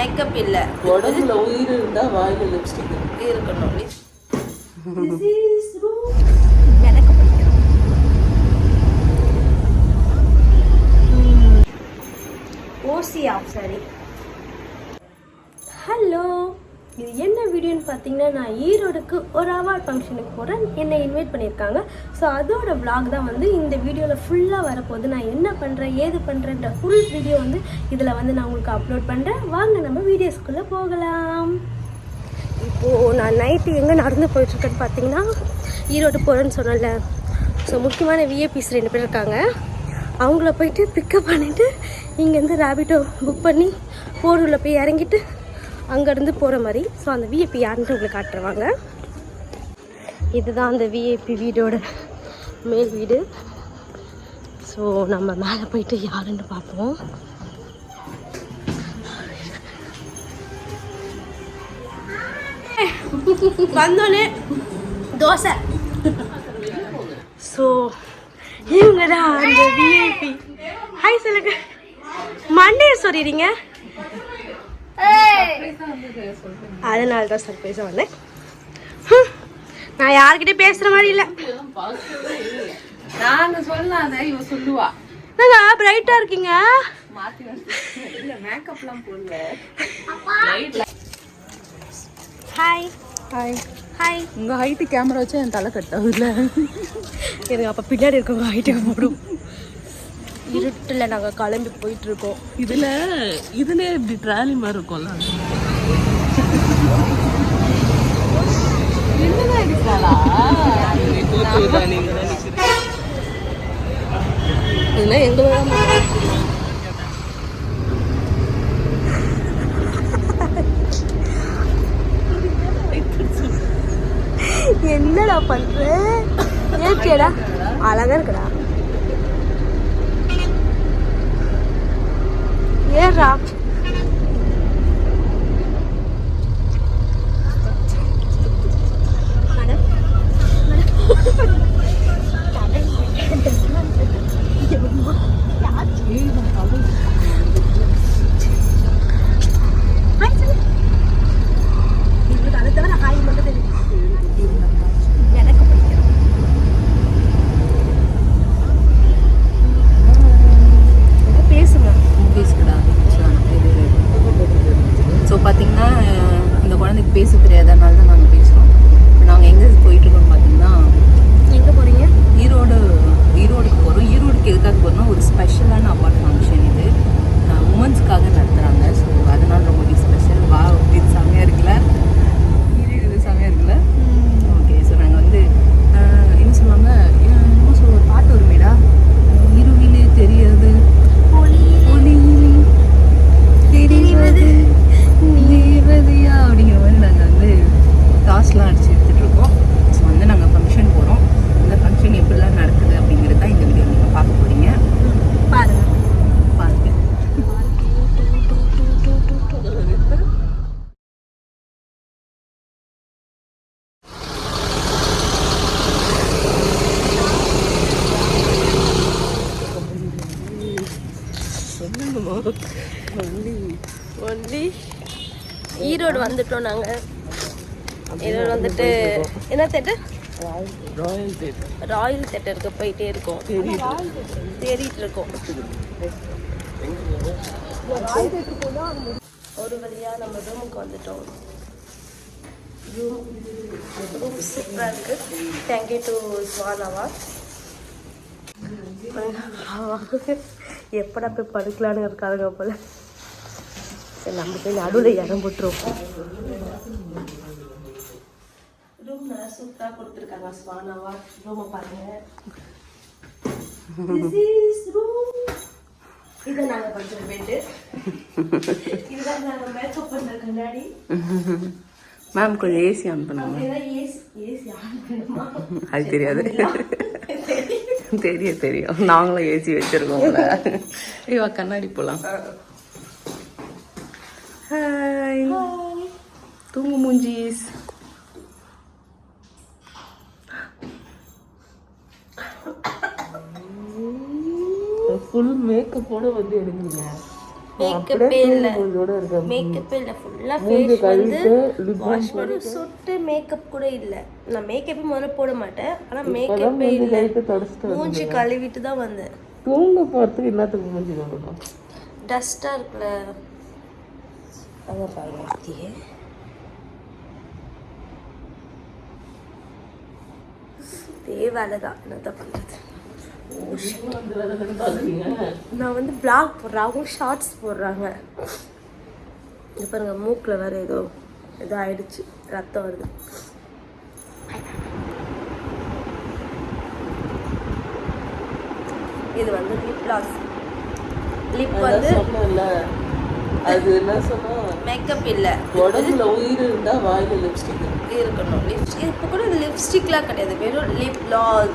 Makeup இல்லை. உடம்புல உயிர் இருந்தா வாயில லிப்ஸ்டிக் இருக்கணும். ஓசி ஆஃப் சாரி ஹலோ இது என்ன வீடியோன்னு பார்த்தீங்கன்னா நான் ஈரோடுக்கு ஒரு அவார்ட் ஃபங்க்ஷனுக்கு போகிறேன் என்னை இன்வைட் பண்ணியிருக்காங்க. ஸோ அதோட விளாக் தான் வந்து இந்த வீடியோவில் ஃபுல்லாக வரப்போகுது. நான் என்ன பண்ணுறேன் ஏது பண்ணுறேன்ற ஃபுல் வீடியோ வந்து இதில் வந்து நான் உங்களுக்கு அப்லோட் பண்ணுறேன் வாங்க நம்ம வீடியோஸ்குள்ளே போகலாம். இப்போது நான் நைட்டு எங்கே நடந்து போயிட்டுருக்கேன்னு பார்த்தீங்கன்னா ஈரோடு போகிறேன்னு சொன்னல ஸோ முக்கியமான விஏபிஸ் ரெண்டு பேர் இருக்காங்க. அவங்கள போயிட்டு பிக்கப் பண்ணிவிட்டு இங்கேருந்து ரேபிட்டோ புக் பண்ணி போரூரில் போய் இறங்கிட்டு அங்கேருந்து போகிற மாதிரி. ஸோ அந்த விஐபி யாருன்ட்டு உங்களுக்கு காட்டுருவாங்க. இதுதான் அந்த விஐபி வீடோட மேல் வீடு. ஸோ நம்ம மேலே போயிட்டு யாருன்னு பார்ப்போம். வந்தோடனே தோசை. ஸோ இவங்க தான் அந்த விஐபி ஹாய் சொல்லுங்க. மண்டே சொல்லிடுறீங்க அதனால தான் சர்ப்ரைஸாக வந்தேன். நான் யார்கிட்டயும் பேசுகிற மாதிரி இல்லை. நாங்க சொல்லாத இவ சொல்லுவா. என்னங்க பிரைட்டாக இருக்கீங்க? மாத்தி இல்ல மேக்கப்லாம் போடல. ஹாய் ஹாய் ஹாய் உங்க ஹைட் கேமரா வச்சா என் தலை கட் ஆகுதுல. எனக்கு அப்போ பின்னாடி இருக்கவங்க ஹைட்டு போடும். இருட்டில் நாங்கள் கிளம்பி போயிட்டு இருக்கோம் இதுல இதுல இப்படி ட்ராலி மாதிரி இருக்கும்ல? இதெல்லாம் எங்க என்னடா பண்ற? ஏச்சேடா அழகா இருக்குடா. வந்துட்டோம் நாங்க. ஈரோடு வந்துட்டு என்ன தேட்டர் ராயல் தேட் ராயல் தேட்டருக்கு போயிட்டே இருக்கோம். தேடிட்டு இருக்கோம். ஒரு வழியா நம்ம ரூமுக்கு வந்துட்டோம். ரூம் ரூம் சூப்பராக இருக்கு. தேங்க்யூ டு ஸ்வானாவா எப்படா போய் படுக்கலான்னு இருக்காருங்க போல. சரி நம்ம போய் நடுவில் இடம் போட்டுருவோம். ரூம் நல்லா சூப்பராக கொடுத்துருக்காங்க ஸ்வானாவா ரூமை பாருங்க. இதை நாங்கள் கொஞ்சம் பெட்டு இதுதான் நாங்கள் மேக்கப் பண்ணுற கண்ணாடி மேம் கொஞ்சம் ஏசி ஆன் பண்ணுங்க. அது தெரியாது. தெரியும் தெரியும். நாங்களும் ஏசி வச்சிருக்கோம்ல. ஐயோ கண்ணாடி போலாம். ஹாய் தூங்கு மூஞ்சிஸ் ஃபுல் மேக்கப்போட வந்து எடுக்கிறீங்க. மேக்கப்பே இல்லை. மேக்கப்பே இல்லை. ஃபுல்லாக ஃபேஸ் வந்து வாஷ் பண்ணி சொட்டு மேக்கப் கூட இல்லை. நான் மேக்கப்பே முதல்ல போட மாட்டேன். ஆனால் மேக்கப்பே இல்லை. மூஞ்சி கழுவிட்டு தான் வந்தேன். தூங்க போகிறதுக்கு என்னத்துக்கு மூஞ்சி கழுவணும்? டஸ்ட்டாக இருக்குல்ல. அதான் பாருங்க அப்படியே இதே வேலை தான் என்னத்த பண்ணுறது நான் வந்து பிளாக் போடுறேன் அவங்க ஷார்ட்ஸ் போடுறாங்க. இது பாருங்க மூக்கில் வேற ஏதோ ஏதோ ஆயிடுச்சு ரத்தம் வருது. இது வந்து லிப் லாஸ் லிப் வந்து அது என்ன சொன்னா? மேக்கப் இல்லை. உடம்புல உயிர் இருந்தா வாயில லிப்ஸ்டிக் இருக்கணும். லிப்ஸ்டிக் இப்போ கூட இது லிப்ஸ்டிக்லாம் கிடையாது. வெறும் லிப் லாஸ்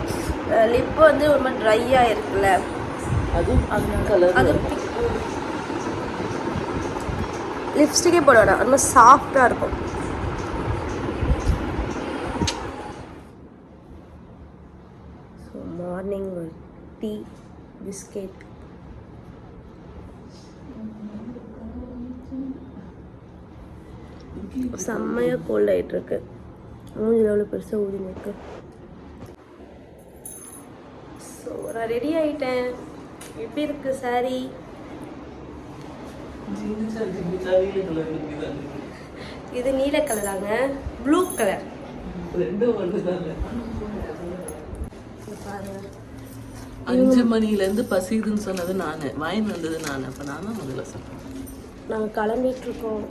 லிப் வந்து மாதிரி ட்ரையாக இருக்குல்ல. அதுவும் கலர் அது லிப்ஸ்டிக்கே போட வேணாம். மாதிரி சாஃப்டாக இருக்கும். மார்னிங் ஒரு டீ பிஸ்கெட் செம்மையாக கோல்ட் ஆகிட்டு இருக்கு மூஞ்சில் எவ்வளோ பெருசாக ஊதினு இருக்கு. ஸோ நான் ரெடி ஆகிட்டேன் எப்படி இருக்கு சாரி இது நீல கலராங்க ப்ளூ கலர் அஞ்சு மணில இருந்து பசிக்குதுன்னு சொன்னது நானு. வாயின் வந்தது நானு. அப்ப நான் தான் முதல்ல சொன்னேன். நாங்கள் கிளம்பிட்டு இருக்கோம்.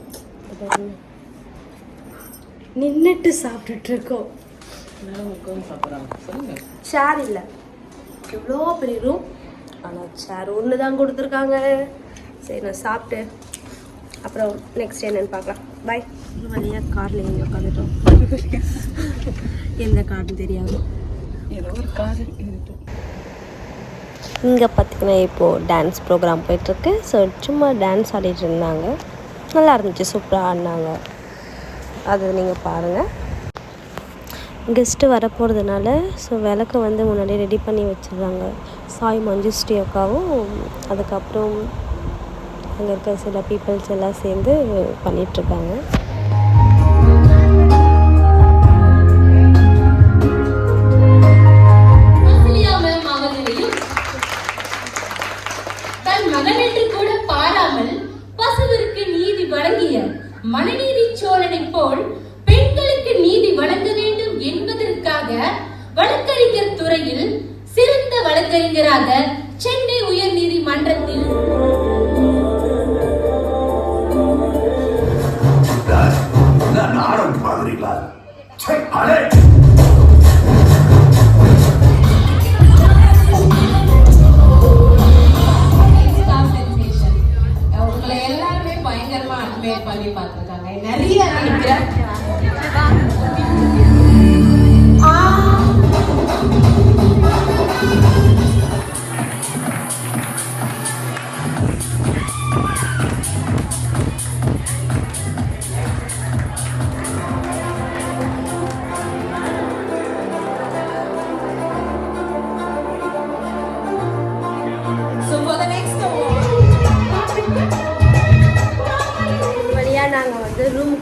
நின்றுட்டு சொல்லுங்க. சேர் இல்லை. எவ்வளோ பெரிய ரூம் ஆனால் சேர் ஒன்று தான் கொடுத்துருக்காங்க. சரி நான் சாப்பிட்டு அப்புறம் நெக்ஸ்ட் என்னன்னு பார்க்கலாம். பாய் வழியாக காரில் இங்கே உட்காந்துட்டோம். எந்த கார்னு தெரியாது. ஏதோ ஒரு கார் இங்கே பார்த்தீங்கன்னா இப்போது டான்ஸ் ப்ரோக்ராம் போயிட்டுருக்கு. ஸோ சும்மா டான்ஸ் ஆடிட்டு இருந்தாங்க. நல்லா இருந்துச்சு சூப்பராக ஆடினாங்க. அது நீங்கள் பாருங்கள் கெஸ்ட்டு வரப்போகிறதுனால ஸோ விளக்க வந்து முன்னாடியே ரெடி பண்ணி வச்சிடுறாங்க. சாய் மஞ்சுஸ்ரீ அக்காவும் அதுக்கப்புறம் அங்கே இருக்க சில பீப்புள்ஸ் எல்லாம் சேர்ந்து பண்ணிகிட்ருக்காங்க மனுநீதி சோழனை போல் பெண்களுக்கு நீதி வழங்க வேண்டும் என்பதற்காக வழக்கறிஞர் துறையில் சிறந்த வழக்கறிஞராக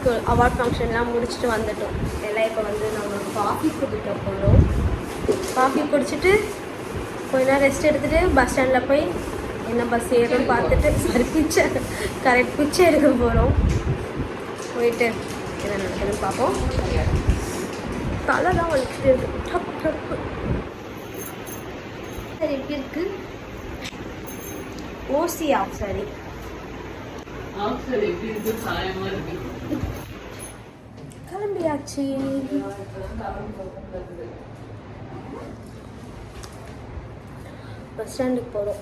அவார்டுக்கு அவார்ட் ஃபங்க்ஷன்லாம் முடிச்சுட்டு வந்துட்டோம். எல்லாம் இப்போ வந்து நாங்கள் காஃபி குடிக்க போகிறோம் காஃபி குடிச்சிட்டு கொஞ்ச நேரம் ரெஸ்ட் எடுத்துகிட்டு பஸ் ஸ்டாண்டில் போய் என்ன பஸ் ஏறும் பார்த்துட்டு சரி பிச்சை கரெக்ட் பிச்சை எடுக்க போகிறோம் போயிட்டு என்ன நடக்குதுன்னு பார்ப்போம். தலை தான் வலிச்சுட்டு இருக்கு டப். டப்பு சரி எப்படி இருக்கு? ஓசியா சரி. ஆக்சர் எப்படி இருக்கு? சாயமா இருக்கு. கிளம்பியாச்சு. பஸ் ஸ்டாண்டுக்கு போகிறோம்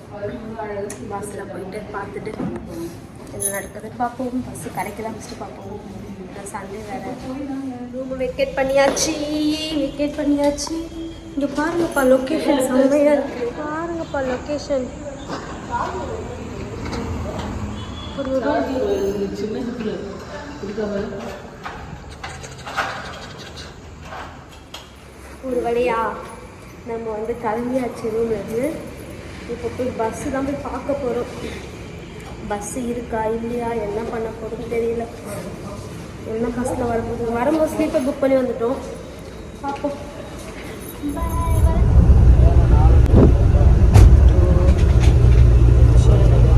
பஸ்ஸில் போயிட்டு பார்த்துட்டு என்ன நடக்குதுன்னு பார்ப்போம். பஸ்ஸு கிடைக்கலாம் ஃபஸ்ட்டு பார்ப்போம். சண்டே வேறு. ரூம் வெக்கேட் பண்ணியாச்சு. வெக்கேட் பண்ணியாச்சு. இங்கே பாருங்கப்பா லொக்கேஷன் செம்மையாக இருக்குது பாருங்கப்பா லொக்கேஷன் ஒரு சின்ன ஒரு வழியா நம்ம வந்து கிளம்பியாச்சு ரூம்லேருந்து இப்போ போய் பஸ்ஸு தான் போய் பார்க்க போகிறோம் பஸ் இருக்கா இல்லையா என்ன பண்ண போகிறோம்னு தெரியல. என்ன பஸ்ஸில் வரும்போது வரும்போது ஸ்லீப்பர் புக் பண்ணி வந்துட்டோம். பார்ப்போம். பாய்